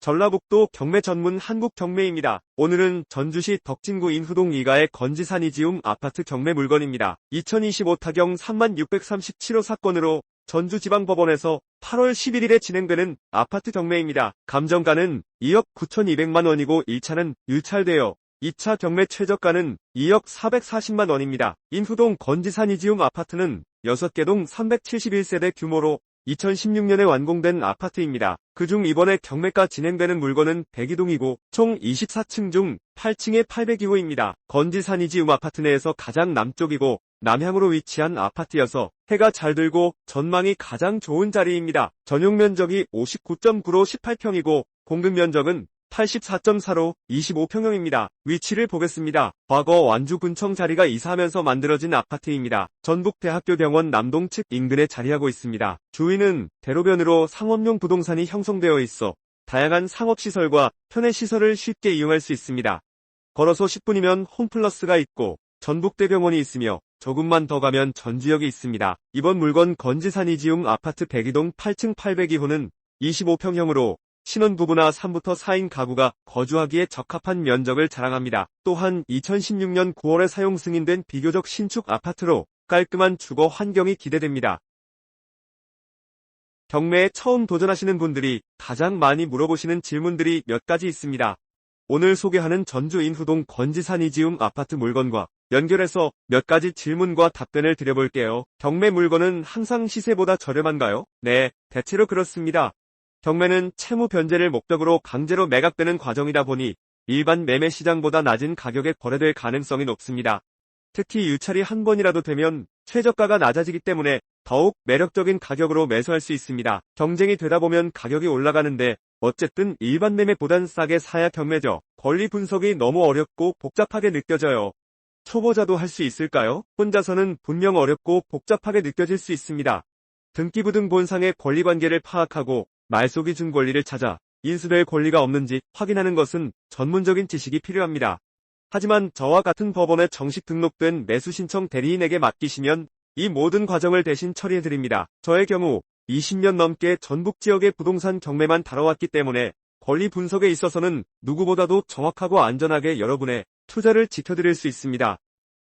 전라북도 경매 전문 한국 경매입니다. 오늘은 전주시 덕진구 인후동 2가의 건지산이지움 아파트 경매 물건입니다. 2025 타경 3637호 사건으로 전주지방법원에서 8월 11일에 진행되는 아파트 경매입니다. 감정가는 2억 9,200만 원이고 1차는 유찰되어 2차 경매 최저가는 2억 440만 원입니다. 인후동 건지산이지움 아파트는 6개 동 371세대 규모로 2016년에 완공된 아파트입니다. 그중 이번에 경매가 진행되는 물건은 102동이고 총 24층 중 8층에 802호입니다. 건지산이지움 아파트 내에서 가장 남쪽이고 남향으로 위치한 아파트여서 해가 잘 들고 전망이 가장 좋은 자리입니다. 전용 면적이 59.9로 18평이고 공급 면적은 84.4로 25평형입니다. 위치를 보겠습니다. 과거 완주군청 자리가 이사하면서 만들어진 아파트입니다. 전북대학교병원 남동 측 인근에 자리하고 있습니다. 주위는 대로변으로 상업용 부동산이 형성되어 있어 다양한 상업시설과 편의시설을 쉽게 이용할 수 있습니다. 걸어서 10분이면 홈플러스가 있고 전북대병원이 있으며 조금만 더 가면 전주역이 있습니다. 이번 물건 건지산이지움 아파트 102동 8층 802호는 25평형으로 신혼부부나 3부터 4인 가구가 거주하기에 적합한 면적을 자랑합니다. 또한 2016년 9월에 사용 승인된 비교적 신축 아파트로 깔끔한 주거 환경이 기대됩니다. 경매에 처음 도전하시는 분들이 가장 많이 물어보시는 질문들이 몇 가지 있습니다. 오늘 소개하는 전주 인후동 건지산이지움 아파트 물건과 연결해서 몇 가지 질문과 답변을 드려볼게요. 경매 물건은 항상 시세보다 저렴한가요? 네, 대체로 그렇습니다. 경매는 채무 변제를 목적으로 강제로 매각되는 과정이다 보니 일반 매매 시장보다 낮은 가격에 거래될 가능성이 높습니다. 특히 유찰이 한 번이라도 되면 최저가가 낮아지기 때문에 더욱 매력적인 가격으로 매수할 수 있습니다. 경쟁이 되다 보면 가격이 올라가는데 어쨌든 일반 매매보단 싸게 사야 경매죠. 권리 분석이 너무 어렵고 복잡하게 느껴져요. 초보자도 할 수 있을까요? 혼자서는 분명 어렵고 복잡하게 느껴질 수 있습니다. 등기부 등 본상의 권리관계를 파악하고 말소기 준 권리를 찾아 인수될 권리가 없는지 확인하는 것은 전문적인 지식이 필요합니다. 하지만 저와 같은 법원에 정식 등록된 매수 신청 대리인에게 맡기시면 이 모든 과정을 대신 처리해드립니다. 저의 경우 20년 넘게 전북 지역의 부동산 경매만 다뤄왔기 때문에 권리 분석에 있어서는 누구보다도 정확하고 안전하게 여러분의 투자를 지켜드릴 수 있습니다.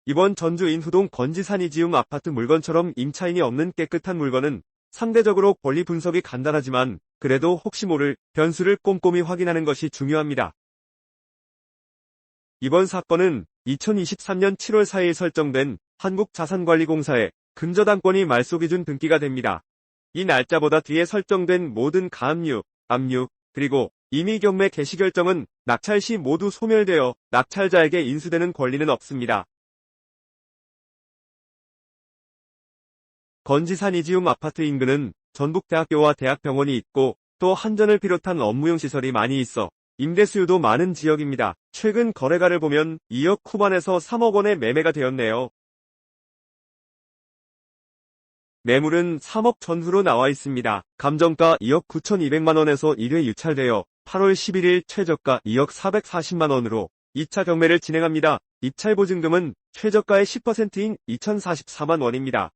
이번 전주 인후동 건지산이지움 아파트 물건처럼 임차인이 없는 깨끗한 물건은 상대적으로 권리 분석이 간단하지만 그래도 혹시 모를 변수를 꼼꼼히 확인하는 것이 중요합니다. 이번 사건은 2023년 7월 4일 설정된 한국자산관리공사의 근저당권이 말소기준 등기가 됩니다. 이 날짜보다 뒤에 설정된 모든 가압류, 압류, 그리고 이미 경매 개시 결정은 낙찰 시 모두 소멸되어 낙찰자에게 인수되는 권리는 없습니다. 건지산 이지움 아파트 인근은 전북대학교와 대학병원이 있고 또 한전을 비롯한 업무용 시설이 많이 있어 임대 수요도 많은 지역입니다. 최근 거래가를 보면 2억 후반에서 3억 원의 매매가 되었네요. 매물은 3억 전후로 나와 있습니다. 감정가 2억 9,200만 원에서 1회 유찰되어 8월 11일 최저가 2억 440만 원으로 2차 경매를 진행합니다. 입찰 보증금은 최저가의 10%인 2,044만 원입니다.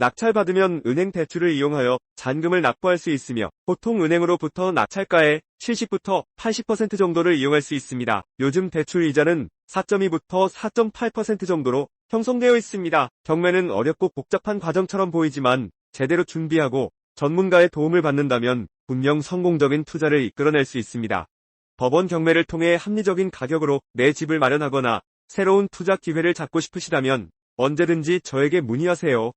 낙찰받으면 은행 대출을 이용하여 잔금을 납부할 수 있으며 보통 은행으로부터 낙찰가의 70부터 80% 정도를 이용할 수 있습니다. 요즘 대출 이자는 4.2부터 4.8% 정도로 형성되어 있습니다. 경매는 어렵고 복잡한 과정처럼 보이지만 제대로 준비하고 전문가의 도움을 받는다면 분명 성공적인 투자를 이끌어낼 수 있습니다. 법원 경매를 통해 합리적인 가격으로 내 집을 마련하거나 새로운 투자 기회를 잡고 싶으시다면 언제든지 저에게 문의하세요.